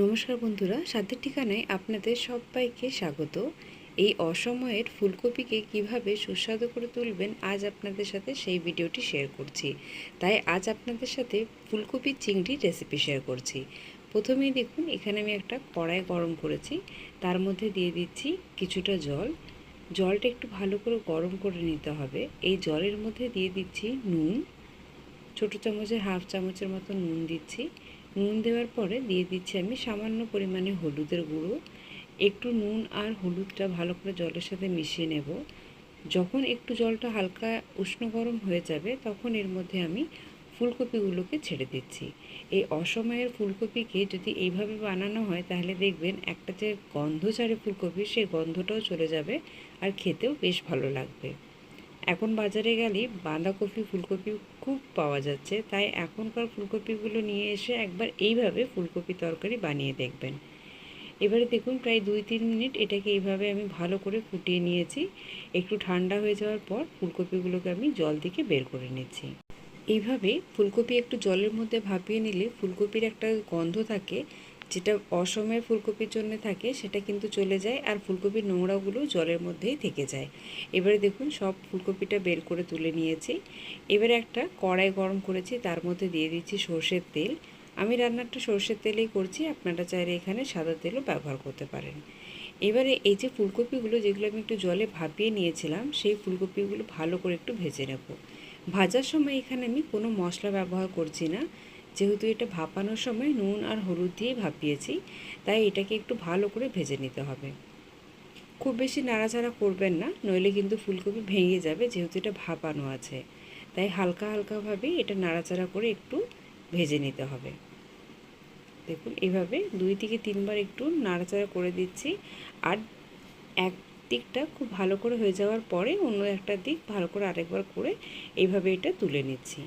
নমস্কার বন্ধুরা, সাধ্যের ঠিকানায় আপনাদের সবাইকে স্বাগত। এই অসময়ের ফুলকপিকে কীভাবে সুস্বাদু করে তুলবেন, আজ আপনাদের সাথে সেই ভিডিওটি শেয়ার করছি। তাই আজ আপনাদের সাথে ফুলকপি চিংড়ি রেসিপি শেয়ার করছি। প্রথমেই দেখুন, এখানে আমি একটা কড়াই গরম করেছি। তার মধ্যে দিয়ে দিচ্ছি কিছুটা জল। জলটা একটু ভালো করে গরম করে নিতে হবে। এই জলের মধ্যে দিয়ে দিচ্ছি নুন। ছোটো চামচের, হাফ চামচের মতো নুন দিচ্ছি। নুন দেওয়ার পরে দিয়ে দিচ্ছি আমি সামান্য পরিমাণে হলুদের গুঁড়ো। একটু নুন আর হলুদটা ভালো করে জলের সাথে মিশিয়ে নেব। যখন একটু জলটা হালকা উষ্ণ গরম হয়ে যাবে, তখন এর মধ্যে আমি ফুলকপিগুলোকে ছেড়ে দিচ্ছি। এই অসময়ের ফুলকপিকে যদি এইভাবে বানানো হয়, তাহলে দেখবেন একটা যে গন্ধ ছাড়ে ফুলকপি সেই গন্ধটাও চলে যাবে আর খেতেও বেশ ভালো লাগবে। এখন বাজারে গেলে বাঁধাকপি ফুলকপি খুব পাওয়া যাচ্ছে। তাই এখনকার ফুলকপিগুলো নিয়ে এসে একবার এইভাবে ফুলকপি তরকারি বানিয়ে দেখবেন। এবারে দেখুন, প্রায় দুই তিন মিনিট এটাকে এইভাবে আমি ভালো করে ফুটিয়ে নিয়েছি। একটু ঠান্ডা হয়ে যাওয়ার পর ফুলকপিগুলোকে আমি জল থেকে বের করে নিচ্ছি। এইভাবে ফুলকপি একটু জলের মধ্যে ভাপিয়ে নিলে ফুলকপির একটা গন্ধ থাকে। যেটা অসমের ফুলকপির জন্য থাকে, সেটা কিন্তু চলে যায় আর ফুলকপির নোংরাগুলো জলের মধ্যেই থেকে যায়। এবারে দেখুন, সব ফুলকপিটা বের করে তুলে নিয়েছি। এবারে একটা কড়াই গরম করেছি, তার মধ্যে দিয়ে দিচ্ছি সর্ষের তেল। আমি রান্নাটা সর্ষের তেলেই করছি, আপনারা চাইলে এখানে সাদা তেলও ব্যবহার করতে পারেন। এবারে এই যে ফুলকপিগুলো, যেগুলো আমি একটু জলে ভাপিয়ে নিয়েছিলাম, সেই ফুলকপিগুলো ভালো করে একটু ভেজে নেব। ভাজার সময় এখানে আমি কোনো মশলা ব্যবহার করছি না। যেহেতু এটা ভাপানোর সময় নুন আর হলুদ দিয়ে ভাপিয়েছি, তাই এটাকে একটু ভালো করে ভেজে নিতে হবে। খুব বেশি নাড়াচাড়া করবেন না, নইলে কিন্তু ফুলকপি ভেঙে যাবে যেহেতু এটা ভাপানো আছে। তাই হালকা হালকাভাবে এটা নাড়াচাড়া করে একটু ভেজে নিতে হবে। দেখুন, এভাবে দুই থেকে তিনবার একটু নাড়াচাড়া করে দিচ্ছি আর এক দিকটা খুব ভালো করে হয়ে যাওয়ার পরে অন্য একটা দিক ভালো করে আরেকবার করে এইভাবে এটা তুলে নিচ্ছি।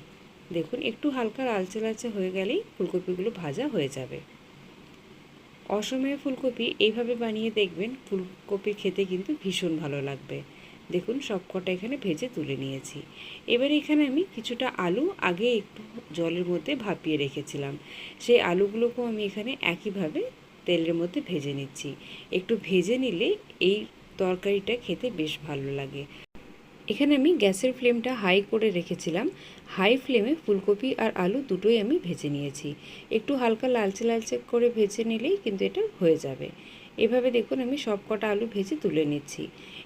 দেখুন, একটু হালকা লালচে লালচে হয়ে গেলেই ফুলকপিগুলো ভাজা হয়ে যাবে। অসময়ে ফুলকপি এইভাবে বানিয়ে দেখবেন ফুলকপি খেতে কিন্তু ভীষণ ভালো লাগবে। দেখুন, সবকটা এখানে ভেজে তুলে নিয়েছি। এবার এখানে আমি কিছুটা আলু আগে একটু জলের মধ্যে ভাপিয়ে রেখেছিলাম। সেই আলুগুলোকেও আমি এখানে একইভাবে তেলের মধ্যে ভেজে নিচ্ছি। একটু ভেজে নিলে এই তরকারিটা খেতে বেশ ভালো লাগে। এখানে আমি গ্যাসের ফ্লেমটা হাই করে রেখেছিলাম। হাই ফ্লেমে ফুলকপি আর আলু দুটোই আমি ভেজে নিয়েছি। একটু হালকা লালচে লালচে করে ভেজে নিলেই কিন্তু এটা হয়ে যাবে। এভাবে দেখুন আমি সব কটা আলু ভেজে তুলে নিচ্ছি।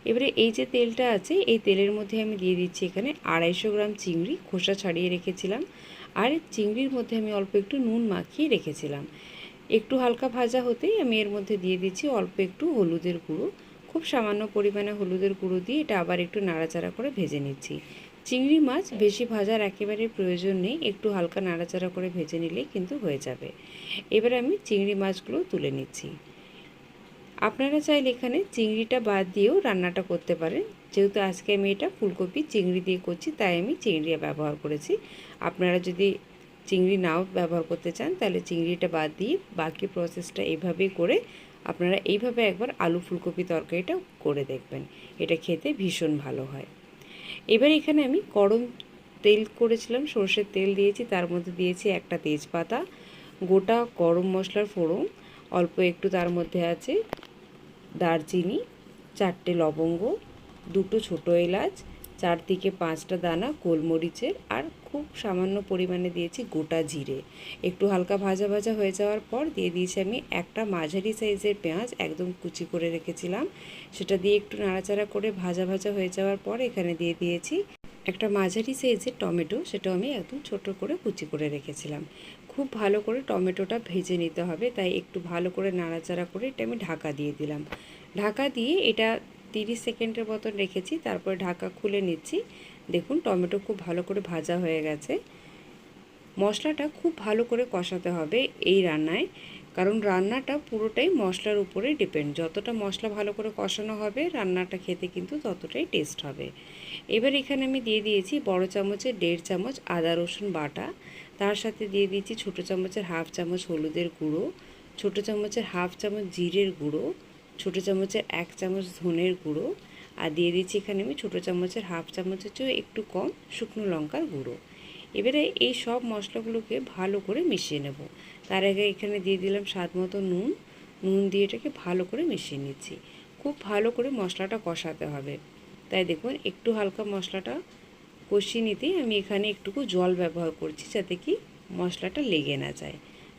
এবারে এই যে তেলটা আছে, এই তেলের মধ্যে আমি দিয়ে দিচ্ছি এখানে আড়াইশো গ্রাম চিংড়ি খোসা ছাড়িয়ে রেখেছিলাম। আর চিংড়ির মধ্যে আমি অল্প একটু নুন মাখিয়ে রেখেছিলাম। একটু হালকা ভাজা হতেই আমি এর মধ্যে দিয়ে দিচ্ছি অল্প একটু হলুদের গুঁড়ো। খুব সামান্য পরিমাণে হলুদের গুঁড়ো দিয়ে এটা আবার একটু নাড়াচাড়া করে ভেজে নিচ্ছি। চিংড়ি মাছ বেশি ভাজার একেবারে প্রয়োজন নেই, একটু হালকা নাড়াচাড়া করে ভেজে নিলেই কিন্তু হয়ে যাবে। এবার আমি চিংড়ি মাছগুলো তুলে নিচ্ছি। আপনারা চাইলে এখানে চিংড়িটা বাদ দিয়েও রান্নাটা করতে পারেন। যেহেতু আজকে আমি এটা ফুলকপি চিংড়ি দিয়ে করছি, তাই আমি চিংড়ি ব্যবহার করেছি। আপনারা যদি চিংড়ি নাও ব্যবহার করতে চান, তাহলে চিংড়িটা বাদ দিয়ে বাকি প্রসেসটা এইভাবেই করে আপনারা এইভাবে একবার আলু ফুলকপি তরকারিটা করে দেখবেন। এটা খেতে ভীষণ ভালো হয়। এবার এখানে আমি গরম তেল করেছিলাম, সর্ষের তেল দিয়েছি, তার মধ্যে দিয়েছি একটা তেজপাতা, গোটা গরম মশলার ফোড়ন, অল্প একটু তার মধ্যে আছে দারচিনি, চারটে লবঙ্গ, দুটো ছোটো এলাচ চার থেকে পাঁচটা দানা, গোলমরিচের আর খুব সামান্য পরিমাণে দিয়েছি গোটা জিরে। একটু হালকা ভাজা ভাজা হয়ে যাওয়ার পর দিয়ে দিয়েছি আমি একটা মাঝারি সাইজের পেঁয়াজ, একদম কুচি করে রেখেছিলাম। সেটা দিয়ে একটু নাড়াচাড়া করে ভাজা ভাজা হয়ে যাওয়ার পর এখানে দিয়ে দিয়েছি একটা মাঝারি সাইজের টমেটো, সেটাও আমি একদম ছোট করে কুচি করে রেখেছিলাম। খুব ভালো করে টমেটোটা ভেজে নিতে হবে, তাই একটু ভালো করে নাড়াচাড়া করে এটা আমি ঢাকা দিয়ে দিলাম। ঢাকা দিয়ে এটা তিরিশ সেকেন্ডের মতন রেখেছি, তারপরে ঢাকা খুলে নিচ্ছি। দেখুন, টমেটো খুব ভালো করে ভাজা হয়ে গেছে। মশলাটা খুব ভালো করে কষাতে হবে এই রান্নায়, কারণ রান্নাটা পুরোটাই মশলার উপরে ডিপেন্ড। যতটা মশলা ভালো করে কষানো হবে, রান্নাটা খেতে কিন্তু ততটাই টেস্ট হবে। এবার এখানে আমি দিয়ে দিয়েছি বড় চামচের দেড় চামচ আদা রসুন বাটা, তার সাথে দিয়ে দিয়েছি ছোটো চামচের হাফ চামচ হলুদের গুঁড়ো, ছোটো চামচের হাফ চামচ জিরের গুঁড়ো ছোটো চামচের এক চামচ ধনের গুঁড়ো আর দিয়ে দিচ্ছি এখানে আমি ছোটো চামচের হাফ চামচের চেয়েও একটু কম শুকনো লঙ্কার গুঁড়ো। এবারে এই সব মশলাগুলোকে ভালো করে মিশিয়ে নেব। তার আগে এখানে দিয়ে দিলাম স্বাদ মতো নুন। নুন দিয়ে এটাকে ভালো করে মিশিয়ে নিচ্ছি। খুব ভালো করে মশলাটা কষাতে হবে। তাই দেখুন, একটু হালকা মশলাটা কষিয়ে নিতেই আমি এখানে একটুকু জল ব্যবহার করছি যাতে কি মশলাটা লেগে না যায়।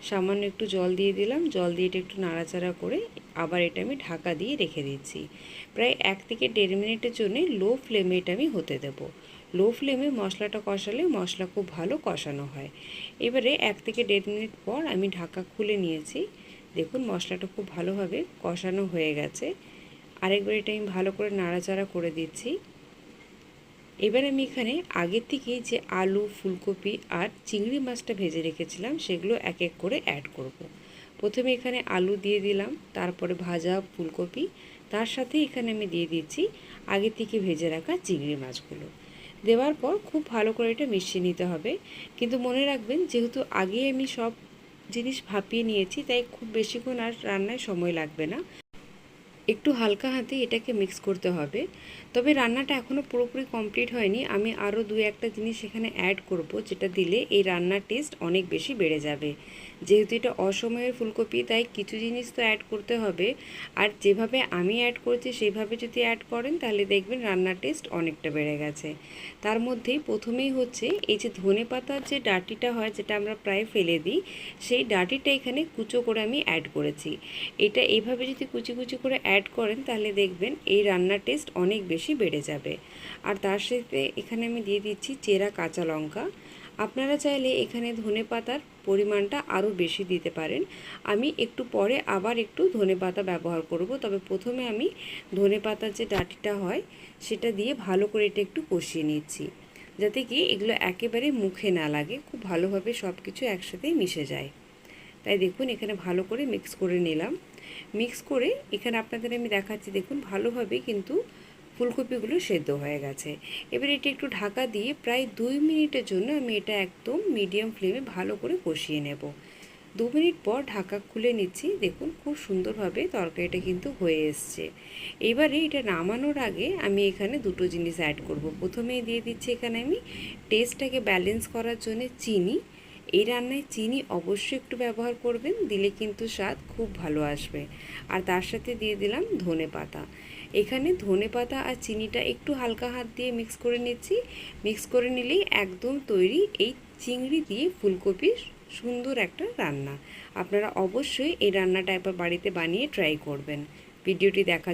সামান্য একটু জল দিয়ে দিলাম। জল দিয়ে একটু নাড়াচাড়া করে আবার এটা আমি ঢাকা দিয়ে রেখে দিচ্ছি। প্রায় এক থেকে দেড় মিনিটের জন্য লো ফ্লেমে এটা আমি হতে দেব। লো ফ্লেমে মশলাটা কষালে মশলা খুব ভালো কষানো হয়। এবারে এক থেকে দেড় মিনিট পর আমি ঢাকা খুলে নিয়েছি। দেখুন মশলাটা খুব ভালোভাবে কষানো হয়ে গেছে। আরেকবার এটা আমি ভালো করে নাড়াচাড়া করে দিচ্ছি। এবার আমি এখানে আগের থেকেই যে আলু, ফুলকপি আর চিংড়ি মাছটা ভেজে রেখেছিলাম, সেগুলো এক এক করে অ্যাড করব। প্রথমে এখানে আলু দিয়ে দিলাম, তারপরে ভাজা ফুলকপি, তার সাথে এখানে আমি দিয়ে দিচ্ছি আগে থেকে ভেজে রাখা চিংড়ি মাছগুলো। দেওয়ার পর খুব ভালো করে এটা মিশিয়ে নিতে হবে। কিন্তু মনে রাখবেন, যেহেতু আগে আমি সব জিনিস ভাপিয়ে নিয়েছি, তাই খুব বেশিক্ষণ আর রান্নায় সময় লাগবে না। একটু হালকা হাতে এটাকে মিক্স করতে হবে। তবে রান্নাটা এখনও পুরোপুরি কমপ্লিট হয়নি। আমি আরও দু একটা জিনিস এখানে অ্যাড করব, যেটা দিলে এই রান্নার টেস্ট অনেক বেশি বেড়ে যাবে। যেহেতু এটা অসময়ের ফুলকপি, তাই কিছু জিনিস তো অ্যাড করতে হবে। আর যেভাবে আমি অ্যাড করছি সেইভাবে যদি অ্যাড করেন, তাহলে দেখবেন রান্নার টেস্ট অনেকটা বেড়ে গেছে। তার মধ্যেই প্রথমেই হচ্ছে, এই যে ধনে পাতার যে ডাটিটা হয়, যেটা আমরা প্রায় ফেলে দিই, সেই ডাটিটা এখানে কুচো করে আমি অ্যাড করেছি। এটা এইভাবে যদি কুচি কুচি করে অ্যাড করেন, তাহলে দেখবেন এই রান্নার টেস্ট অনেক বেশি বেড়ে যাবে। আর তার সাথে এখানে আমি দিয়ে দিচ্ছি চেরা কাঁচা লঙ্কা। আপনারা চাইলে এখানে ধনে পাতার পরিমাণটা আরও বেশি দিতে পারেন। আমি একটু পরে আবার একটু ধনে পাতা ব্যবহার করব। তবে প্রথমে আমি ধনে পাতার যে ডাটিটা হয়, সেটা দিয়ে ভালো করে এটা একটু কষিয়ে নিচ্ছি। যাতে কি এগুলো একেবারে মুখে না লাগে, খুব ভালোভাবে সব কিছু একসাথে মিশে যায়। তাই দেখুন, এখানে ভালো করে মিক্স করে নিলাম। মিক্স করে এখানে আপনাদের আমি দেখাচ্ছি, দেখুন ভালোভাবে কিন্তু ফুলকপিগুলো সেদ্ধ হয়ে গেছে। এবার এটা একটু ঢাকা দিয়ে প্রায় দুই মিনিটের জন্য আমি এটা একদম মিডিয়াম ফ্লেমে ভালো করে কষিয়ে নেব। দু মিনিট পর ঢাকা খুলে নিচ্ছি। দেখুন খুব সুন্দরভাবে তরকারিটা কিন্তু হয়ে এসছে। এবারে এটা নামানোর আগে আমি এখানে দুটো জিনিস অ্যাড করব। প্রথমেই দিয়ে দিচ্ছি এখানে আমি টেস্টটাকে ব্যালেন্স করার জন্য চিনি। এই রান্নায় চিনি অবশ্যই একটু ব্যবহার করবেন, দিলে কিন্তু স্বাদ খুব ভালো আসবে। আর তার সাথে দিয়ে দিলাম ধনে পাতা। এখানে ধনে পাতা আর চিনিটা একটু হালকা হাত দিয়ে মিক্স করে নিচ্ছি। মিক্স করে নিলেই একদম তৈরি এই চিংড়ি দিয়ে ফুলকপির সুন্দর একটা রান্না। আপনারা অবশ্যই এই রান্নাটা একবার বাড়িতে বানিয়ে ট্রাই করবেন। ভিডিওটি দেখার